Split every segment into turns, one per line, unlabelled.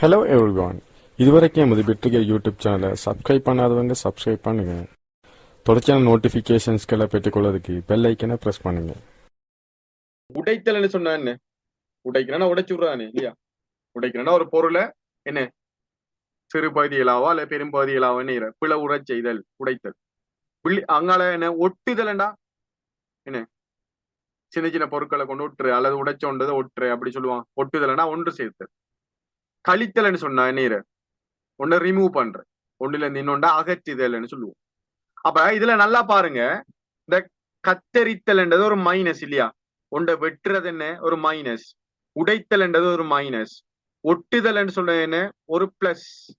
Hello everyone இதுவரைக்கும் எமது பெற்றிகை யூடியூப் சேனலை சப்ஸ்கிரைப் பண்ணாதவங்க சப்ஸ்கிரைப் பண்ணுங்க. தொடர்ச்சியான நோட்டிஃபிகேஷன்ஸ்களை பெற்றுக்கொள்வதற்கு பெல் ஐக்கனை ப்ரெஸ் பண்ணுங்க.
உடைத்தல்னு சொன்னா என்ன? உடைக்கிறேன்னா உடைச்சு விடுறானே இல்லையா? உடைக்கிறேன்னா ஒரு பொருளை என்ன? சிறு பகுதிகளாவோ அல்ல பெரும் பகுதிகளாவோ என்ன பிள உறச் செய்தல் உடைத்தல். புள்ளி அங்கால என்ன? ஒட்டுதல்டா என்ன? சின்ன சின்ன பொருட்களை கொண்டு ஒட்டுரு அல்லது உடைச்சோண்டதை ஒட்டுரு அப்படி சொல்லுவான் ஒட்டுதல்னா ஒன்று சேர்த்தல். கழித்தல்னு சொன்னா என்ன ஒன்ன ரிமூவ் பண்ற ஒண்ணுல இருந்து இன்னொண்டா அகற்றுதல்னு சொல்லுவோம். அப்ப இதுல நல்லா பாருங்க. இந்த கத்தரித்தல்ன்றது ஒரு மைனஸ் இல்லையா? ஒன்றை வெட்டுறது என்ன? ஒரு மைனஸ் உடைத்தல்ன்றது ஒரு மைனஸ் ஒட்டுதல் சொல்றது என்ன? ஒரு பிளஸ்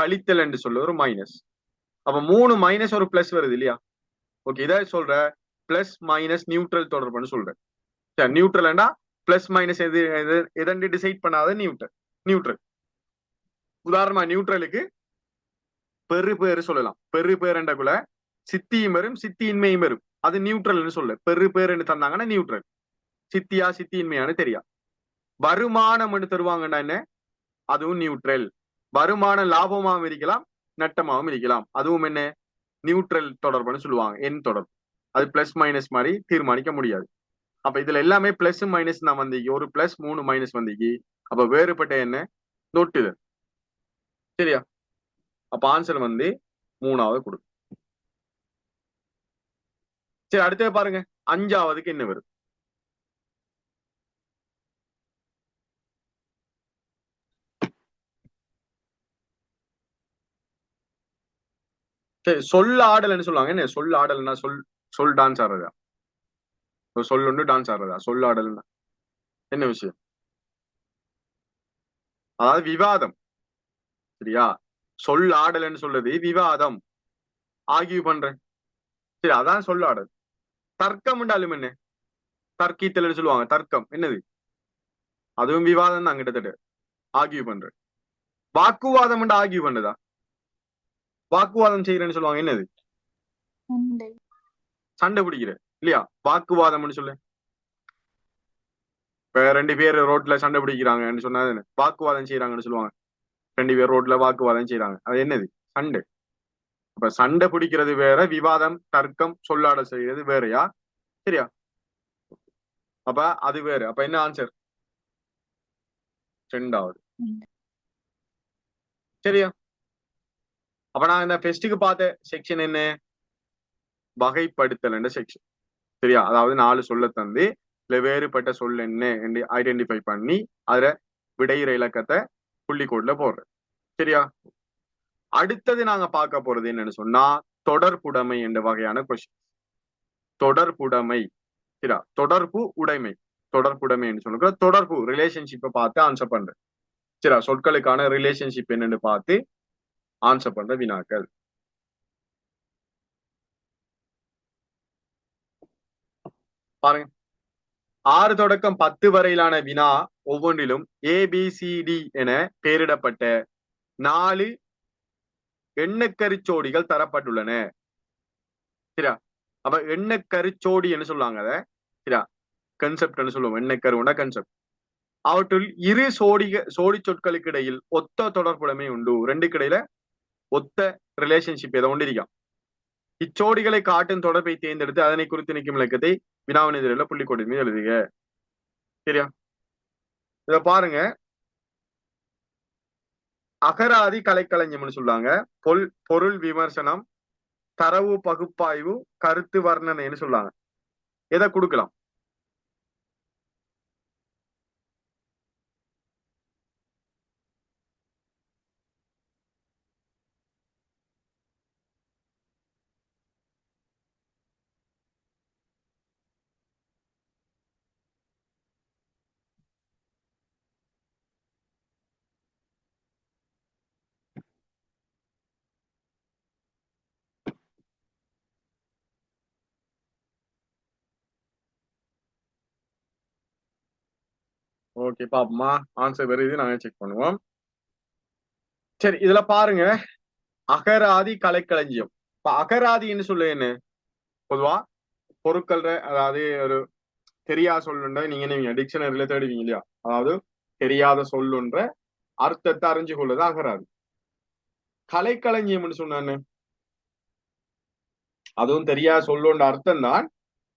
கழித்தல் என்று சொல்ல ஒரு மைனஸ் அப்ப மூணு மைனஸ் ஒரு பிளஸ் வருது இல்லையா? ஓகே இதை சொல்ற. பிளஸ் மைனஸ் நியூட்ரல் தொடர்புன்னு சொல்றேன் நியூட்ரல் நியூட்ரல்னா பிளஸ் மைனஸ் எது எது- டிசைட் பண்ணாத நியூட்ரல் நியூட்ரல் உதாரணமா நியூட்ரலுக்கு பெரு பேரு சொல்லலாம். பெரு பேருண்டக்குள்ள சித்தியும் வரும் சித்தியின்மையும் வரும் அது நியூட்ரல்னு சொல்லு. பெரு பேருன்னு தந்தாங்கன்னா நியூட்ரல் சித்தியா சித்தியின்மையான்னு தெரியா வருமானம் தருவாங்கன்னா என்ன? அதுவும் நியூட்ரல் வருமானம் லாபமாகவும் இருக்கலாம் நட்டமாகவும் இருக்கலாம். அதுவும் என்ன? நியூட்ரல் தொடர்புன்னு சொல்லுவாங்க. என் தொடர்பு. அது பிளஸ் மைனஸ் மாதிரி தீர்மானிக்க முடியாது. அப்ப இதுல எல்லாமே பிளஸ் மைனஸ் தான் வந்தீங்க ஒரு பிளஸ் மூணு மைனஸ் வந்தீங்க அப்ப வேறுபட்ட என்ன? நொட்டுதல் சரியா? அப்ப ஆன்சர் வந்து மூணாவது கொடு சரி அடுத்தது பாருங்க. அஞ்சாவதுக்கு என்ன வரும்? சரி சொல் ஆடல்னு சொல்லுவாங்க? என்ன? சொல் ஆடல்னா சொல் சொல் டான்ஸ் ஆடுறதா? ஒரு சொல் ஒன்று டான்ஸ் ஆடுறதா? சொல் ஆடல்னா. என்ன விஷயம்? அதாவது விவாதம். சரியா? சொல் ஆடல்னு சொல்றது விவாதம். ஆகிய பண்றேன் சரி அதான் சொல் ஆடல். தர்க்கம் என்றாலும் என்ன? தர்க்கித்தல்னு சொல்லுவாங்க. தர்க்கம். என்னது? அதுவும் விவாதம் தான் கிட்டத்தட்ட. ஆகிய பண்றேன் வாக்குவாதம் என்று ஆகிய பண்ணதா வாக்குவாதம் செய்யறேன்னு சொல்லுவாங்க. என்னது?
உண்டு
சண்டை பிடிக்கிற. இல்லையா? வாக்குவாதம்னு சொல்லு. இப்ப ரெண்டு பேர் ரோட்ல சண்டை பிடிக்கிறாங்கன்னு சொன்னா என்ன? வாக்குவாதம் செய்யறாங்கன்னு சொல்லுவாங்க. ரெண்டு பேர் ரோட்ல வாக்குவாதம் செய்யறாங்க அது என்னது? சண்டை. அப்ப சண்டை பிடிக்கிறது வேற விவாதம் தர்க்கம் சொல்லாட செய்யறது வேறையா? சரியா? அப்ப அது வேற. அப்ப என்ன ஆன்சர் ரெண்டாவது. சரியா? அப்ப நான் இந்த ஃபெஸ்ட்டுக்கு பார்த்த செக்ஷன் என்ன? வகைப்படுத்தல் என்ற செக்ஷன் சரியா? அதாவது நாலு சொல்ல தந்து வேறுபட்ட சொல் என்ன என்று ஐடென்டிஃபை பண்ணி அதுல விடையிற இலக்கத்தை புள்ளிக்கோட்ல போடுறேன் சரியா? அடுத்தது நாங்க பார்க்க போறது என்னன்னு சொன்னா தொடர்புடைமை என்ற வகையான கொஸ்டின் தொடர்புடைமை. சரியா? தொடர்பு உடைமை. தொடர்புடைமை என்று சொல்லுங்க தொடர்பு ரிலேஷன்ஷிப்பை பார்த்து ஆன்சர் பண்றேன் சரியா? சொற்களுக்கான ரிலேஷன்ஷிப் என்னன்னு பார்த்து ஆன்சர் பண்ற வினாக்கள். பாருங்க. ஆறு தொடக்கம் பத்து வரையிலான வினா ஒவ்வொன்றிலும் ஏபிசிடி என பெயரிடப்பட்ட நாலு எண்ணக்கரிச்சோடிகள் தரப்பட்டுள்ளன. சரியா? அப்ப எண்ணக்கரிச்சோடி என்ன சொல்லுவாங்க அத? சரியா? கன்செப்ட்னு சொல்லுவோம். எண்ணக்கருவோட கன்செப்ட் அவற்றுள் இரு சோடிக சோடி சொற்களுக்கு இடையில் ஒத்த தொடர்புடைமை உண்டு. ரெண்டுக்கு இடையில ஒத்த ரிலேஷன்ஷிப் ஏதோ ஒன்று இருக்கான் இச்சோடிகளை காட்டும் தொடர்பை தேர்ந்தெடுத்து அதனை குறித்து நிற்கும் இலக்கத்தை வினாவின் எதிரில் புள்ளிக்கோடு மீது எழுதுக. சரியா? இத பாருங்க. அகராதி கலைக்கலைஞம்னு சொல்லுவாங்க. பொல் பொருள் விமர்சனம் தரவு பகுப்பாய்வு கருத்து வர்ணனைன்னு சொல்லுவாங்க. எதை கொடுக்கலாம்? ஓகே பாப்போமா ஆன்சர் வருது நாங்க செக் பண்ணுவோம். சரி இதுல பாருங்க. அகராதி கலைக்களஞ்சியம். இப்ப அகராதின்னு சொல்லு என்ன? பொதுவா பொருட்கள் அதாவது ஒரு தெரியாத சொல்லுன்ற நீங்க நீங்க டிக்ஷனரியில தேடுவீங்க இல்லையா? அதாவது தெரியாத சொல்லுன்ற அர்த்தத்தை அறிஞ்சு கொள்ளது அகராதி. கலைக்களஞ்சியம்னு சொன்னானே அதுவும் தெரியாத சொல்லுன்ற அர்த்தம் தான்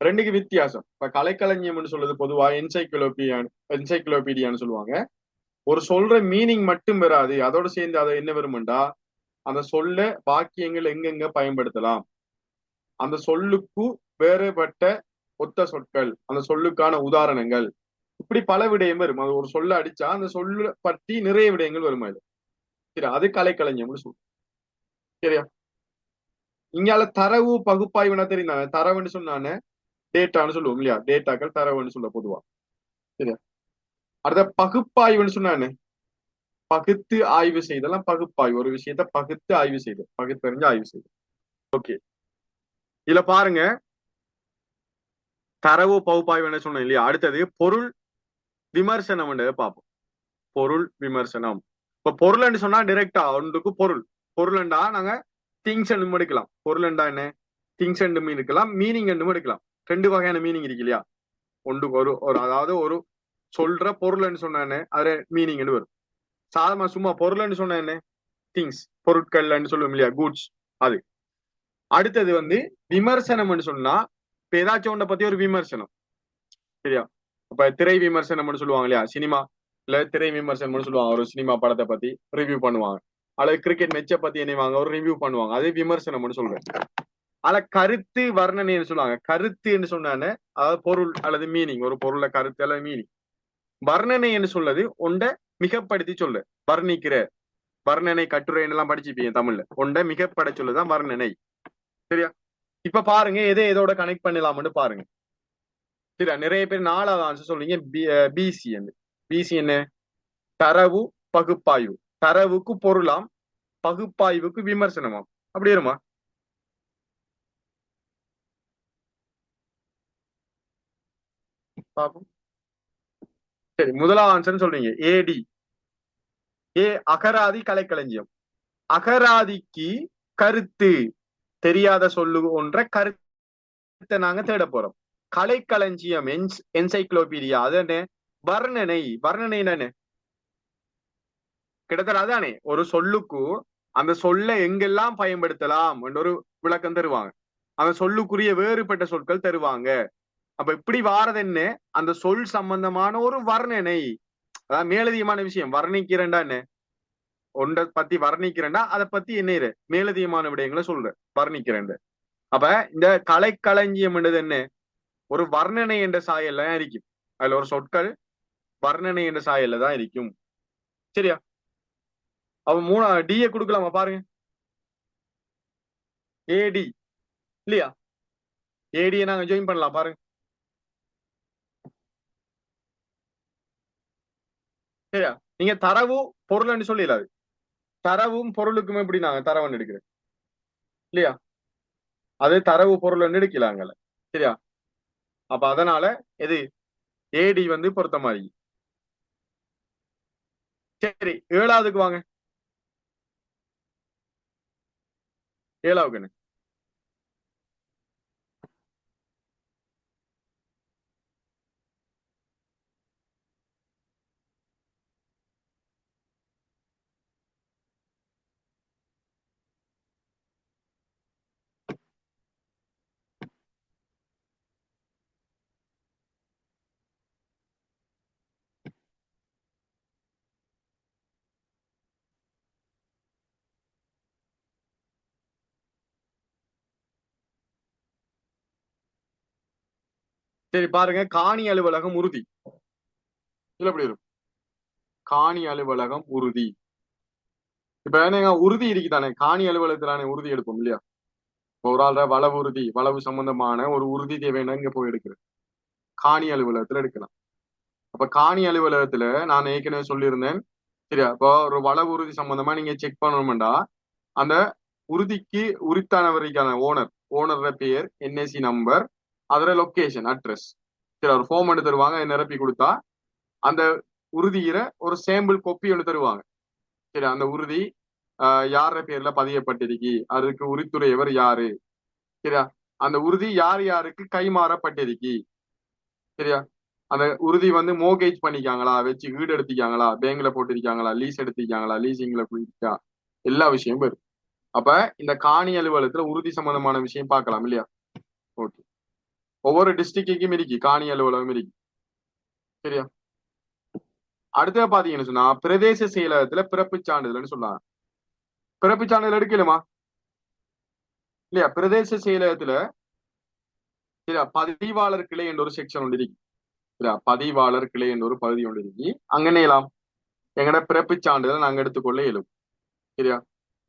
ரெண்டுக்கு வித்தியாசம். இப்ப கலைக்களஞ்சியம்னு சொல்றது பொதுவா என்சைக்ளோபீடியான் என்சைக்ளோபீடியான்னு சொல்லுவாங்க. ஒரு சொல்ற மீனிங் மட்டும் வராது. அதோட சேர்ந்து அதை என்ன வருமெண்டா? அந்த சொல்ல வாக்கியங்கள் எங்கெங்க பயன்படுத்தலாம்? அந்த சொல்லுக்கு வேறுபட்ட ஒத்த சொற்கள் அந்த சொல்லுக்கான உதாரணங்கள். இப்படி பல விடயம் வரும். அது ஒரு சொல்ல அடிச்சா அந்த சொல்ல பற்றி நிறைய விடயங்கள் வருமா இது? சரி அது கலைக்கலைஞம்னு சொல்லுவோம் சரியா? இங்கால தரவு பகுப்பாய்வுனா தெரியுதானே தரவுன்னு சொன்னானே டேட்டான்னு சொல்லுவோம் இல்லையா? டேட்டாக்கள் தரவுன்னு சொல்ல பொதுவா. சரியா? அடுத்த பகுப்பாய்வுன்னு சொன்னானு பகுத்து ஆய்வு செய்தெல்லாம் பகுப்பாய்வு. ஒரு விஷயத்த பகுத்து ஆய்வு செய்து பகுத்தறிஞ்சு ஆய்வு செய்து ஓகே. இதுல பாருங்க. தரவு பகுப்பாய்வு என்ன சொன்னேன் இல்லையா? அடுத்தது பொருள் விமர்சனம் பார்ப்போம்? பொருள் விமர்சனம். இப்ப பொருள் சொன்னா டிரெக்டா ஒன்றுக்கு பொருள். பொருள்ண்டா நாங்க திங்ஸ் என்னும் எடுக்கலாம். பொருள்ண்டா என்ன? திங்ஸ் என்னும் இருக்கலாம். மீனிங் என்னும் எடுக்கலாம். ரெண்டு வகையான மீனிங் இருக்கு இல்லையா? ஒன்று ஒரு ஒரு அதாவது ஒரு சொல்ற பொருள்னு சொன்ன அதுல மீனிங்னு வரும். சாதாரண சும்மா பொருள்னு சொன்ன என்ன? திங்ஸ் பொருட்கள்னு சொல்லுவோம் இல்லையா? குட்ஸ் அது. அடுத்தது வந்து விமர்சனம்னு சொன்னா இப்ப ஏதாச்சும் ஒன்றை பத்தி ஒரு விமர்சனம். சரியா? இப்ப திரை விமர்சனம்னு சொல்லுவாங்க இல்லையா? சினிமா இல்ல திரை விமர்சனம்னு சொல்லுவாங்க. ஒரு சினிமா படத்தை பத்தி ரிவ்யூ பண்ணுவாங்க. அல்லது கிரிக்கெட் மெச்சை பத்தி என்னவாங்க ஒரு ரிவ்யூ பண்ணுவாங்க. அது விமர்சனம்னு சொல்றேன். ஆனா கருத்து வர்ணனைன்னு சொல்லுவாங்க. கருத்து என்று சொன்னானே அதாவது பொருள் அல்லது மீனிங் ஒரு பொருள்ல கருத்து அல்லது மீனிங் வர்ணனை என்று சொல்லது ஒன்றை மிகப்படுத்தி சொல்லு. வர்ணிக்கிற வர்ணனை கட்டுரைன்னு எல்லாம் படிச்சுப்பீங்க தமிழ்ல. ஒண்ட மிகப்பட சொல்லுதான் வர்ணனை. சரியா? இப்ப பாருங்க எதை எதோட கனெக்ட் பண்ணலாம்னு பாருங்க. சரியா? நிறைய பேர் நாலாவது ஆன்சர் சொல்றீங்க பிசி பிசி என்ன? தரவு பகுப்பாய்வு. தரவுக்கு பொருளாம் பகுப்பாய்வுக்கு விமர்சனமாம். அப்படி இருமா பார்ப்போம். சரி முதலாம் ஆன்சர் சொல்றீங்க. ஏடி ஏ அகராதி கலைக்களஞ்சியம். அகராதிக்கு கருத்து தெரியாத சொல்லு ஒன்ற கருத்தை நாங்க தேட போறோம். கலைக்களஞ்சியம் என்ஸ் என்சைக்ளோபீடியா அது என்ன? வர்ணனை. வர்ணனை என்ன? கிட்டத்தட்ட அதானே. ஒரு சொல்லுக்கு அந்த சொல்ல எங்கெல்லாம் பயன்படுத்தலாம்? என்ற ஒரு விளக்கம் தருவாங்க. அந்த சொல்லுக்குரிய வேறுபட்ட சொற்கள் தருவாங்க. அப்ப இப்படி வாரது என்ன அந்த சொல் சம்பந்தமான ஒரு வர்ணனை அதாவது மேலதிகமான விஷயம் வர்ணிக்கிறேன்டா என்ன ஒன்றை பத்தி வர்ணிக்கிறேன்டா அதை பத்தி என்ன மேலதிகமான விடயங்களை சொல்றேன் வர்ணிக்கிறேன் அப்ப இந்த கலைக்களஞ்சியம் என்றது என்ன ஒரு வர்ணனை என்ற சாயல்ல தான் இருக்கும். அதுல ஒரு சொற்கள் வர்ணனை என்ற சாயல்ல தான் இருக்கும். சரியா? அப்ப மூணா டிஏ கொடுக்கலாமா பாருங்க. ஏடி இல்லையா? ஏடியை நாங்க ஜாயின் பண்ணலாம் பாருங்க. சரியா? நீங்க தரவு பொருள்னு சொல்லிடாது தரவும் பொருளுக்கும் எப்படி நாங்க தரவன் எடுக்கிறேன் இல்லையா? அது தரவு பொருள் எடுக்கலாங்கல்ல சரியா? அப்ப அதனால எது? ஏடி வந்து பொருத்த மாதிரி. சரி ஏழாவதுக்கு வாங்க. ஏழாவுக்கு என்ன? சரி பாருங்க. காணி அலுவலகம் உறுதி. இதுல எப்படி இருக்கும்? காணி அலுவலகம் உறுதி. இப்ப என்னங்க உறுதி இருக்குதானே? காணி அலுவலகத்திலான உறுதி எடுப்போம் இல்லையா? ஒரு ஆள் வளவு உறுதி வளவு சம்பந்தமான ஒரு உறுதி தேவைன்னா இங்க போய் எடுக்கிறேன். காணி அலுவலகத்துல எடுக்கலாம். அப்ப காணி அலுவலகத்துல நான் ஏற்கனவே சொல்லியிருந்தேன். சரியா? இப்போ ஒரு வளவு உறுதி சம்பந்தமா நீங்க செக் பண்ணணும்டா. அந்த உறுதிக்கு உரித்தானவருக்கான ஓனர் ஓனரோட பேர் என்ஏசி நம்பர் அதோட லொக்கேஷன் அட்ரஸ் சரி ஒரு ஃபார்ம் எடுத்து தருவாங்க நிரப்பி கொடுத்தா அந்த உறுதியிற ஒரு சேம்பிள் கொப்பி ஒன்று தருவாங்க. சரி அந்த உறுதி யார பேர்ல பதியப்பட்டிருக்கி? அதுக்கு உரித்துறையவர் யாரு? சரியா? அந்த உறுதி யார் யாருக்கு கைமாறப்பட்டிருக்கி? சரியா? அந்த உறுதி வந்து மோகேஜ் பண்ணிக்காங்களா வச்சு வீடு எடுத்திக்காங்களா பேங்க்ல போட்டிருக்காங்களா லீஸ் எடுத்திருக்காங்களா லீசிங்ல போயிருக்கா? எல்லா விஷயமும் வரும். அப்ப இந்த காணி அலுவலகத்துல உறுதி சம்பந்தமான விஷயம் பார்க்கலாம் இல்லையா? ஓகே ஒவ்வொரு டிஸ்ட்ரிக்டுக்கும் இருக்கு காணி அலுவலகம் இருக்கு சரியா? அடுத்த பாத்தீங்கன்னு சொன்னா பிரதேச செயலகத்துல பிறப்பு சான்றிதழ்னு சொன்னாங்க. பிறப்பு சான்றிதழ் எடுக்கலுமா? இல்லையா? பிரதேச செயலகத்துல சரியா? பதிவாளர் கிளை என்ற ஒரு செக்ஷன் ஒன்று இருக்கு. சரியா? பதிவாளர் கிளை என்ற ஒரு பகுதி ஒன்று இருக்கு. அங்க என்னலாம் எங்கட பிறப்பு சான்றிதழ் நாங்க எடுத்துக்கொள்ள இயலும் சரியா?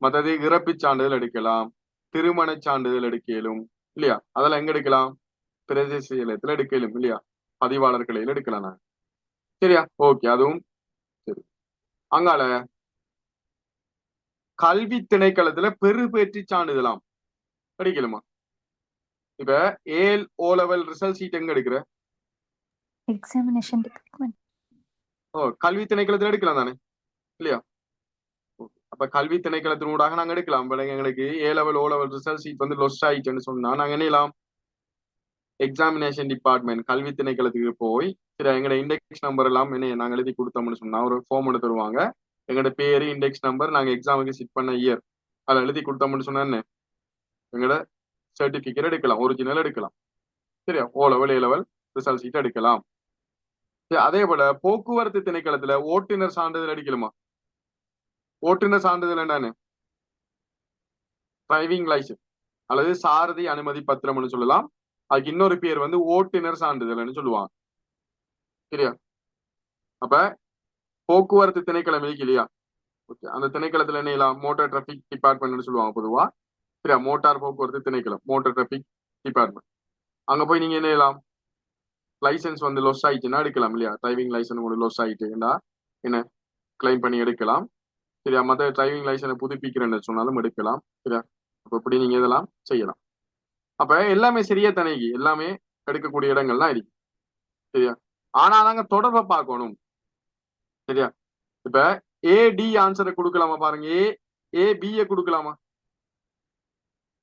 மற்றது இறப்பு சான்றிதழ் எடுக்கலாம். திருமண சான்றிதழ் எடுக்க இயலும் இல்லையா? அதெல்லாம் எங்க எடுக்கலாம்? பிரதேச செயலகத்துல எடுக்க இயலும் இல்லையா? பதிவாளர் கிளையில எடுக்கலாம் நாங்க. சரியா? ஓகே அதுவும் சரி. அங்கால கல்வி திணைக்களத்துல பெருபேற்றி சான்றிதழாம் படிக்கலுமா இப்ப ஏல் ஓ லெவல் ரிசல்ட் சீட் எங்க எடுக்கிற?
எக்ஸாமினேஷன்
ஓ கல்வி திணைக்களத்துல எடுக்கலாம் தானே? இல்லையா. அப்ப கல்வி திணைக்களத்தின் ஊடாக நாங்க எடுக்கலாம். எங்களுக்கு A level O level result sheet வந்து லொஸ்ட் ஆயிடுச்சுன்னு சொன்னா நாங்க என்னலாம் எக்ஸாமினேஷன் டிபார்ட்மெண்ட் கல்வி திணைக்களத்துக்கு போய் சரி எங்களோட இண்டெக்ஸ் நம்பர் எல்லாம் என்ன நாங்கள் எழுதி கொடுத்தோம்னு சொன்னா ஒரு ஃபார்ம் எடுத்து தருவாங்க. எங்களோட பேரு இண்டெக்ஸ் நம்பர் நாங்க எக்ஸாமுக்கு சிட் பண்ண இயர் அதை எழுதி கொடுத்தோம்னு சொன்னா என்ன? எங்களோட சர்டிபிகேட் எடுக்கலாம் ஒரிஜினல் எடுக்கலாம். சரியா? O level A level result sheet எடுக்கலாம். சரி, அதே போல போக்குவரத்து திணைக்களத்துல ஓட்டுநர் சான்றிதழ் அடிக்கலுமா ஓட்டுநர் சான்றிதழ் என்னன்னு டிரைவிங் லைசன்ஸ் அல்லது சாரதி அனுமதி பத்திரம்னு சொல்லலாம். அதுக்கு இன்னொரு பேர் வந்து ஓட்டுநர் சான்றிதழ்னு சொல்லுவாங்க. சரியா? அப்ப போக்குவரத்து திணைக்களம் இருக்கு இல்லையா? ஓகே அந்த திணைக்களத்துல என்ன செய்யலாம்? மோட்டார் டிராபிக் டிபார்ட்மெண்ட்னு சொல்லுவாங்க பொதுவா. சரியா? மோட்டார் போக்குவரத்து திணைக்களம் மோட்டார் டிராபிக் டிபார்ட்மெண்ட் அங்க போய் நீங்க என்ன செய்யலாம்? லைசன்ஸ் வந்து லொஸ் ஆயிடுச்சுன்னா எடுக்கலாம் இல்லையா? டிரைவிங் லைசன்ஸ் உங்களுக்கு லொஸ் ஆயிட்டுன்னா என்ன? கிளைம் பண்ணி எடுக்கலாம். சரியா? மற்ற டிரைவிங் லைசன்ஸ் புதுப்பிக்கிறேன்னு சொன்னாலும் எடுக்கலாம். சரியா? அப்ப இப்படி நீங்க இதெல்லாம் செய்யலாம்? அப்ப எல்லாமே சரியா தனைக்கு எல்லாமே எடுக்கக்கூடிய இடங்கள்லாம் இருக்கு. சரியா? ஆனா நாங்க தொடர்பை பார்க்கணும். சரியா? இப்ப ஏ டி ஆன்சரை கொடுக்கலாமா பாருங்க. ஏ ஏ பிய கொடுக்கலாமா?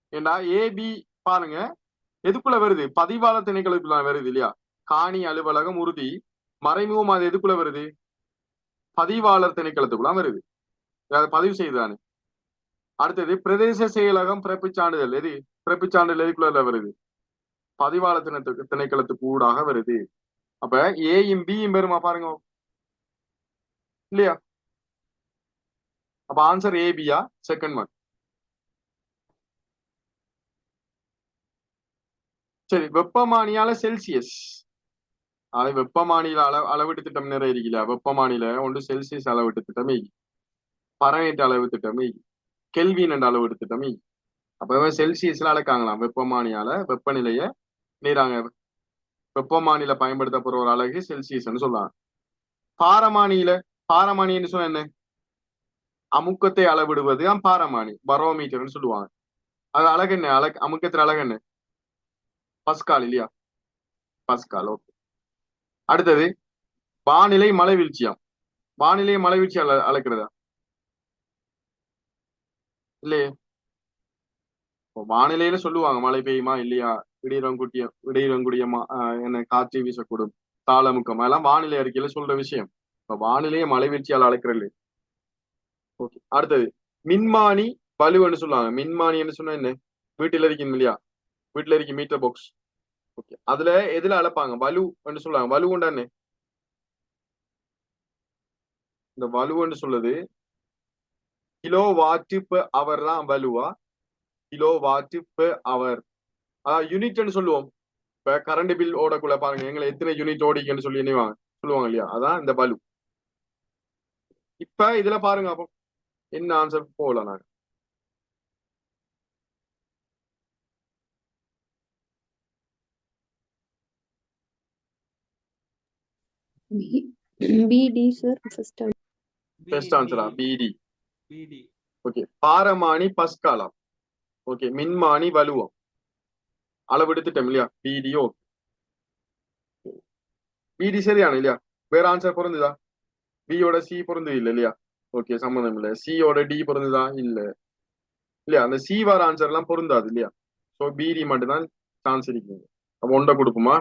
ஏண்டா? ஏ பி பாருங்க. எதுக்குள்ள வருது? பதிவாளர் திணைக்களத்துக்குள்ள வருது இல்லையா? காணி அலுவலகம் உறுதி. மறைமுகம் அது எதுக்குள்ள வருது? பதிவாளர் திணைக்களத்துக்குள்ள வருது. அதை பதிவு செய்துதானே. அடுத்தது பிரதேச செயலகம் பிறப்புச் சான்றிதழ் எது? பிறப்புச் சான்றிதழ் எதுக்குள்ள வருது? பதிவாளர் தினத்துக்கு திணைக்களத்துக்கு ஊடாக வருது. அப்ப ஏயும் பியும் பெருமா பாருங்க. இல்லையா? அப்ப ஆன்சர் ஏபியா செகண்ட் ஒன் சரி வெப்பமானியால செல்சியஸ் அது வெப்பமானியில அளவு அளவீட்டு திட்டம் நிறைய இருக்கல வெப்பமானியில ஒன்று செல்சியஸ் அளவீட்டு திட்டம் பரநீட்டு அளவு திட்டம் கெல்வின் என்ற அளவீட்டு திட்டம் அப்ப செல்சியஸ்ல அளக்காங்களாம். வெப்பமானியால வெப்பநிலைய நீராங்க. வெப்பமானியில பயன்படுத்தப்படுற ஒரு அழகு செல்சியஸ்னு சொல்லலாம் பாரமானியில பாரமானின்னு சொன்ன என்ன? அமுக்கத்தை அளவிடுவது தான் பாரமானி பரோமீட்டர்னு சொல்லுவாங்க. அது அழகு என்ன? அழகு அமுக்கத்துல அழகு என்ன? பஸ்கால் இல்லையா? பஸ்கால் ஓகே அடுத்தது வானிலை மலைவீழ்ச்சியா வானிலை மலைவீழ்ச்சி அள அளக்கிறதா இல்லையே? வானிலையில சொல்லுவாங்க மழை பெய்யுமா இல்லையா? இடையிறங்குட்டிய இடையிறங்குடிய என்ன காற்று வீசக்கூடும் தாளமுக்கம். அதெல்லாம் வானிலை அறிக்கையில சொல்ற விஷயம். இப்ப வானிலையை மழை வீழ்ச்சியால் அழைக்கிறது ஓகே அடுத்தது. மின்மானி வலுன்னு சொல்லுவாங்க. மின்மானின்னு சொன்னா என்ன? வீட்டில் இருக்கணும் இல்லையா? வீட்டுல இருக்க மீட்டர் பாக்ஸ் ஓகே அதுல எதுல அளப்பாங்க? வலுன்னு சொல்லுவாங்க. வலுண்டா என்ன? இந்த வலுன்னு சொல்லுது கிலோ வாட்டு அவர் தான் வலுவா? கிலோ வாட்டு per அவர் யூனிட்னு சொல்லுவோம். இப்ப கரண்ட் பில் ஓடக்குள்ள பாருங்க. எங்களை எத்தனை யூனிட் ஓடிக்கன்னு சொல்லி நினைவாங்க சொல்லுவாங்க இல்லையா? அதான் இந்த பலு இப்ப இதுல பாருங்க அப்போ. என்ன ஆன்சர் போகல நாங்க. பெஸ்ட் ஆன்சரா பிடி
பிடி.
ஓகே பாரமானி பஸ்காலம். ஓகே மின்மானி வலுவம். அளவெடுத்துட்டோம் இல்லையா? பிடிஓ பிடி சரியான இல்லையா? வேற ஆன்சர் பொருந்துதா? பியோட சி பொருந்தது இல்ல இல்லையா? ஓகே சம்மந்தம் இல்ல. சியோட டி பொருந்துதா? இல்ல. இல்லையா? அந்த சி வர ஆன்சர் எல்லாம் பொருந்தாது இல்லையா? ஸோ பிடி மட்டும்தான் சான்ஸ் இருக்குங்க. அப்போ ஒன்றை கொடுக்குமா